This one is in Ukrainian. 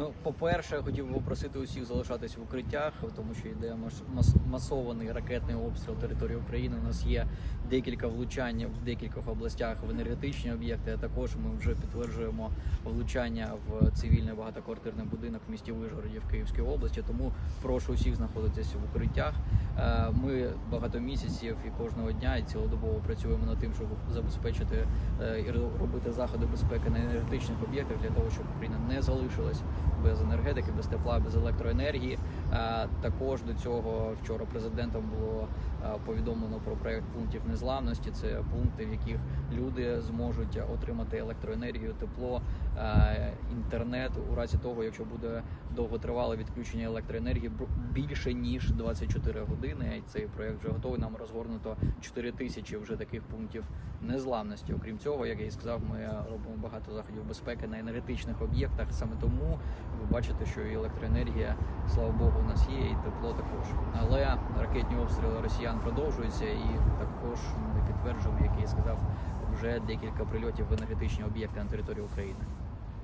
Ну, по-перше, я хотів би попросити усіх залишатись в укриттях, тому що йде масований ракетний обстріл території України. У нас є декілька влучань в декількох областях в енергетичні об'єкти. А також ми вже підтверджуємо влучання в цивільний багатоквартирний будинок в місті Вижгороді в Київській області. Тому прошу усіх знаходитися в укриттях. Е, Ми багато місяців і кожного дня і цілодобово працюємо над тим, щоб забезпечити е, і робити заходи безпеки на енергетичних об'єктах для того, щоб Україна не залишилась без енергетики, без тепла, без електроенергії. Е, Також до цього вчора президентом було е, повідомлено про проект пунктів незламності. Це пункти, в яких люди зможуть отримати електроенергію, тепло, е, інтернет у разі того, якщо буде довготривале відключення електроенергії більше ніж 24 години. Цей проект вже готовий. Нам розгорнуто 4 тисячі вже таких пунктів незламності. Окрім цього, як я і сказав, ми робимо багато заходів безпеки на енергетичних об'єктах. Саме тому ви бачите, що і електроенергія, слава Богу, у нас є, і тепло також. Але ракетні обстріли росіян продовжуються, і також ми підтверджуємо, як я і сказав, вже декілька прильотів в енергетичні об'єкти на території України.